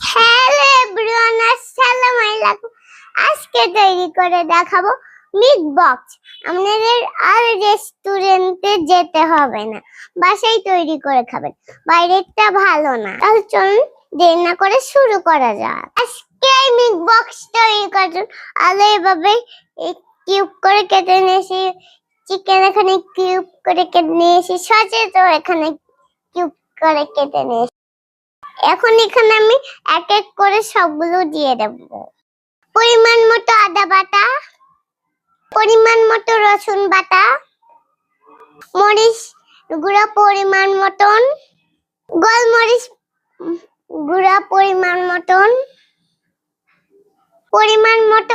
Hello everyone, আসসালামু আলাইকুম। আজকে তৈরি করে দেখাবো মিট বক্স আপনাদের আর রেস্টুরেন্টে যেতে হবে না। বাসায় তৈরি করে খাবেন। বাইরেরটা ভালো না। তাহলে চলুন দেরি না করে শুরু করা যাক। আজকে মিট বক্স তৈরি করার আলু এভাবে কিউব করে কেটে নিয়েছি। চিকেন এখানে কিউব করে কেটে নিয়েছি। সচেত এখানে কিউব করে কেটে নিয়েছি। এখন এখানে আমি এক এক করে সবগুলো দিয়ে দেব। পরিমাণ মতো আদা বাটা, পরিমাণ মতো রসুন বাটা, মরিচ গুঁড়া পরিমাণ মতন, গোলমরিচ গুঁড়া পরিমাণ মতন, পরিমাণ মতো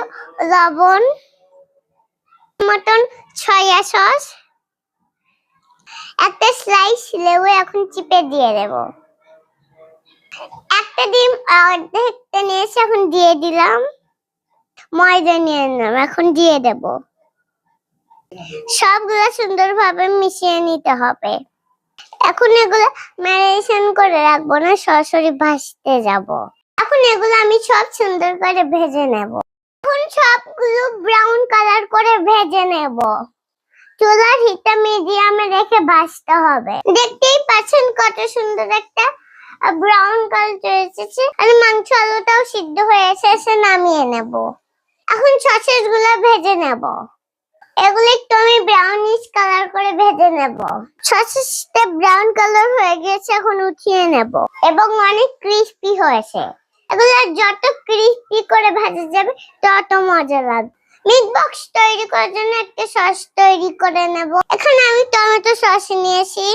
লবণ, মতন ছয়া সস, একটা স্লাইস লেবু এখন চিপে দিয়ে দেবো। একটা ডিম অর্ধেকটা নিয়েছি, এখন দিয়ে দিলাম। ময়দা নিয়ে নিলাম, এখন দিয়ে দেব। সবগুলো সুন্দরভাবে মিশিয়ে নিতে হবে। এখন এগুলো ম্যারিনেশন করে রাখব না, সরাসরি ভাজতে যাব। এখন এগুলো আমি সব সুন্দর করে ভেজে নেব। এখন সবগুলো ব্রাউন কালার করে ভেজে নেব। চুলার হিটটা মিডিয়ামে রেখে ভাজতে হবে। দেখতেই পাচ্ছেন কত সুন্দর একটা ব্রাউন কালার চলে এসেছে। আর মাংস আলুটাও সিদ্ধ হয়ে এসেছে নামিয়ে নেব। এখন সসেসগুলো ভেজে নেব। এগুলো একটু আমি ব্রাউনিশ কালার করে ভেজে নেব। সসেসটা ব্রাউন কালার হয়ে গেছে এখন উঠিয়ে নেব। এবং অনেক ক্রিস্পি হয়েছে। এগুলো যত ক্রিস্পি করে ভাজা যাবে, তত মজা লাগবে। মিট বক্স তৈরি করার জন্য একটা সস তৈরি করে নেব। এখানে আমি টমেটো সস নিয়েছি।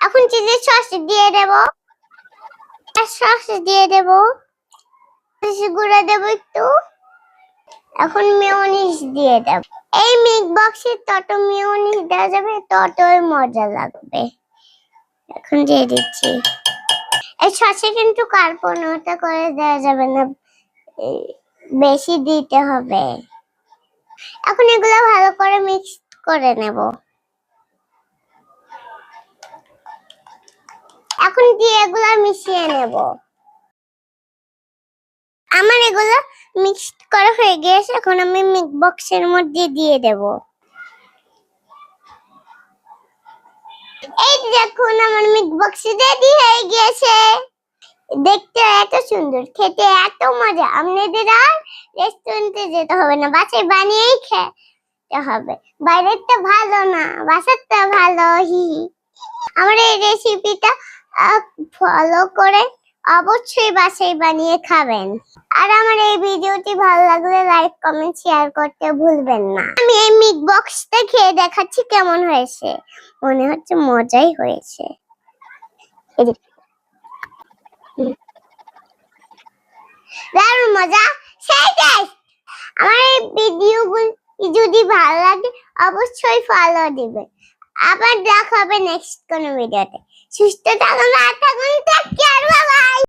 এখন চিলি সস দিয়ে দেবো। সস দিয়ে দেব। গুঁড়া দেব একটু। এখন মেয়নিজ দিয়ে দেব। এই মিট বক্সে তত মেয়নিজ দেওয়া যাবে, ততই মজা লাগবে। এখন দিয়ে দিচ্ছি। এই সসে কিন্তু কার্পণতা করে দেওয়া যাবে না। বেশি দিতে হবে। এখন এগুলো ভালো করে মিক্স করে নেব। এখন দিয়ে এগুলো মিশিয়ে নেব। আমার এগুলো মিক্সড করা হয়ে গিয়েছে, এখন আমি মিক বক্সের মধ্যে দিয়ে দেব। এই দেখুন, আমার মিক বক্স রেডি হয়ে গিয়েছে। দেখতে এত সুন্দর, খেতে এত মজা। আপনাদের আর রেস্টুরেন্টে যেতে হবে না, বাসায় বানিয়েই খেতে হবে। বাইরেরটা ভালো না, বাসারটা ভালো, হি। আমার এই রেসিপিটা ফলো করে অবশ্যই বাসায় বানিয়ে খাবেন। আর আমার এই ভিডিওটি ভালো লাগলে লাইক কমেন্ট শেয়ার করতে ভুলবেন না। আমি এই মিট বক্সটা খেয়ে দেখাচ্ছি কেমন হয়েছে। মনে হচ্ছে মজাই হয়েছে। মজা। আমার এই ভিডিওগুলো যদি ভালো লাগে অবশ্যই ফলো দিবেন। আবার দেখা হবে নেক্সট কোনো ভিডিওতে সুস্থ থাকুন আর থাকুন টেক কেয়ার বাই